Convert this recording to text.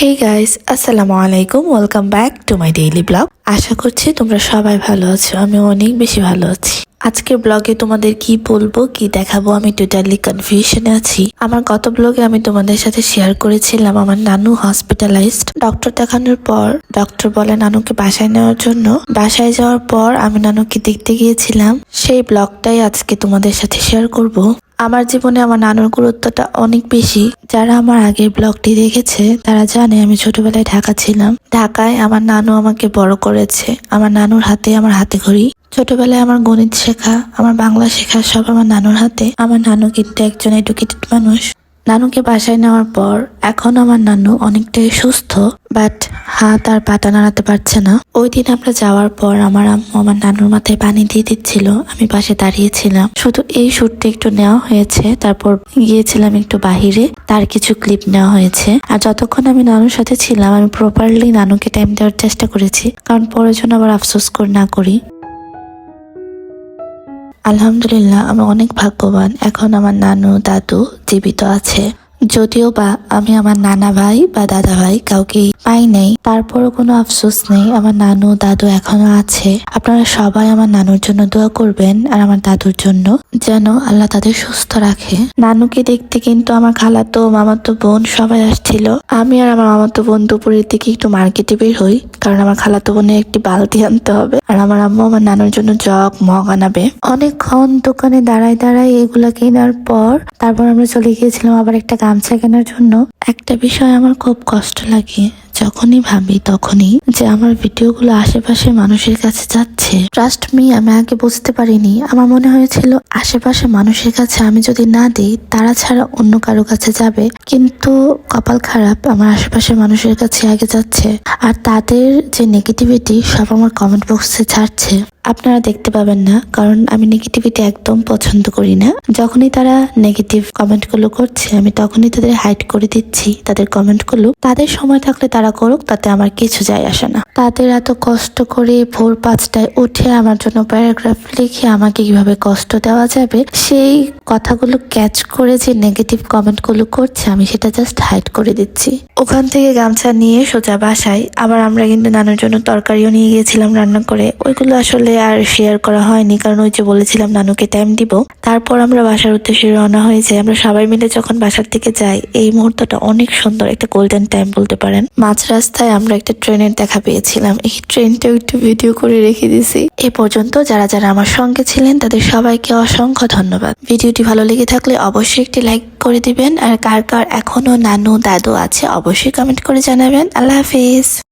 Guys আসসালামু আলাইকুম welcome back to my daily blog আশা করছি তোমরা সবাই ভালো আছো আমি অনেক বেশি ভালো আছি। আজকের ব্লগে তোমাদের কি বলব, কি দেখাবো, আমি টোটালি কনফিউশনে আছি। আমার গত ব্লগে আমি তোমাদের সাথে শেয়ার করেছিলাম আমার নানু হসপিটালাইজড ডক্টর দেখানোর পর ডক্টর বলে নানুকে বাসায় নেওয়ার জন্য। বাসায় যাওয়ার পর আমি নানুকে দেখতে গিয়েছিলাম। সেই ব্লগটাই আজকে তোমাদের সাথে শেয়ার করব। আমার জীবনে আমার নানুর গুরুত্বটা অনেক বেশি। যারা আমার আগের ব্লগটি দেখেছে, তারা জানে আমি ছোটবেলায় ঢাকা ছিলাম। ঢাকায় আমার নানু আমাকে বড় করেছে। আমার নানুর হাতে আমার হাতে ঘড়ি। ছোটবেলায় আমার গণিত শেখা, আমার বাংলা শেখা সব আমার নানুর হাতে। আমার নানু কিন্তু একজন এডুকেটেড মানুষ। নানুকে বাসায় নেওয়ার পর এখন আমার নানু অনেকটাই সুস্থ বাট হাত আর পাটা নাড়াতে পারছে না। ওই দিন আমরা যাওয়ার পর আমার আম্মু আমার নানুর মাথায় পানি দিয়ে দিচ্ছিল, আমি পাশে দাঁড়িয়েছিলাম। শুধু এই শুটটা একটু নেওয়া হয়েছে, তারপর গিয়েছিলাম একটু বাহিরে, তার কিছু ক্লিপ নেওয়া হয়েছে। আর যতক্ষণ আমি নানুর সাথে ছিলাম, আমি প্রপারলি নানুকে টাইম দেওয়ার চেষ্টা করেছি, কারণ পরের জন্য আবার আফসোস করে না করি। আলহামদুলিল্লাহ আমি অনেক ভাগ্যবান। এখন আমার নানু দাদু জীবিত আছে। যদিও বা আমি আমার নানা ভাই বা দাদা ভাই কাউকে পাই নাই, তারপরও কোনো আফসোস নেই। আমার নানু, দাদু এখনও আছে। আপনারা সবাই আমার নানুর জন্য দোয়া করবেন আর আমার দাদুর জন্য, যেন আল্লাহ তাদের সুস্থ রাখে। নানুকে দেখতে কিন্তু আমার খালাতো, মামাতো বোন সবাই আসছিল। আমি আর আমার মামাতো বোন দুপুরের দিকে একটু মার্কেটে বের হই, কারণ আমার খালাতো বোনের একটি বালতি আনতে হবে। আর আমার আম্মু আমার নানুর জন্য জগ, মগ আনাবে। অনেকক্ষণ দোকানে দাঁড়ায় দাঁড়ায় এগুলা কেনার পর তারপর আমরা চলে গিয়েছিলাম আবার একটা গামছা কেনার জন্য একটা বিষয় আমার খুব কষ্ট লাগে। যখনই ভাবি তখনই যে আমার ভিডিওগুলো আশেপাশে মানুষের কাছে যাচ্ছে। ট্রাস্ট মি আমি আগে বুঝতে পারিনি। আমার মনে হয়েছিল আশেপাশে মানুষের কাছে আমি যদি না দিই, তারা ছাড়া অন্য কারও কাছে যাবে। কিন্তু কপাল খারাপ, আমার আশেপাশে মানুষের কাছে আগে যাচ্ছে। আর তাদের যে নেগেটিভিটি সব আমার কমেন্ট বক্সে ছাড়ছে। আপনারা দেখতে পাবেন না, কারণ আমি নেগেটিভিটি একদম পছন্দ করি না। যখনই তারা নেগেটিভ কমেন্টগুলো করছে, আমি তখনই তাদের হাইড করে দিচ্ছি। তাদের কমেন্টগুলো তাদের সময় থাকলে তারা করুক, তাতে আমার কিছু যায় আসে না। তাদের এত কষ্ট করে ভোর পাঁচটায় উঠে আমার জন্য প্যারাগ্রাফ লিখে আমাকে কীভাবে কষ্ট দেওয়া যাবে, সেই কথাগুলো ক্যাচ করে যে নেগেটিভ কমেন্টগুলো করছে, আমি সেটা জাস্ট হাইড করে দিচ্ছি। ওখান থেকে গামছা নিয়ে সোজা বাসায়, আবার আমরা কিন্তু নানুর জন্য তরকারিও নিয়ে গিয়েছিলাম রান্না করে। ওইগুলো আসলে আর শেয়ার করা হয়নি, কারণ ওই যে বলেছিলাম নানুকে টাইম দিব। তারপর আমরা বাসার উদ্দেশ্যে রওনা হয়ে যাই। আমরা সবাই মিলে যখন বাসার দিকে যাই, এই মুহূর্তটা অনেক সুন্দর একটা গোল্ডেন টাইম বলতে পারেন। মাঝ রাস্তায় আমরা একটা ট্রেনের দেখা পেয়েছিলাম। এই ট্রেনটাও একটু ভিডিও করে রেখে দিছি। এ পর্যন্ত যারা যারা আমার সঙ্গে ছিলেন, তাদের সবাইকে অসংখ্য ধন্যবাদ। ভিডিওটি ভালো লেগে থাকলে অবশ্যই একটি লাইক করে দিবেন। আর কার কার এখনও নানু দাদু আছে, অবশ্যই কমেন্ট করে জানাবেন। আল্লাহ হাফিজ।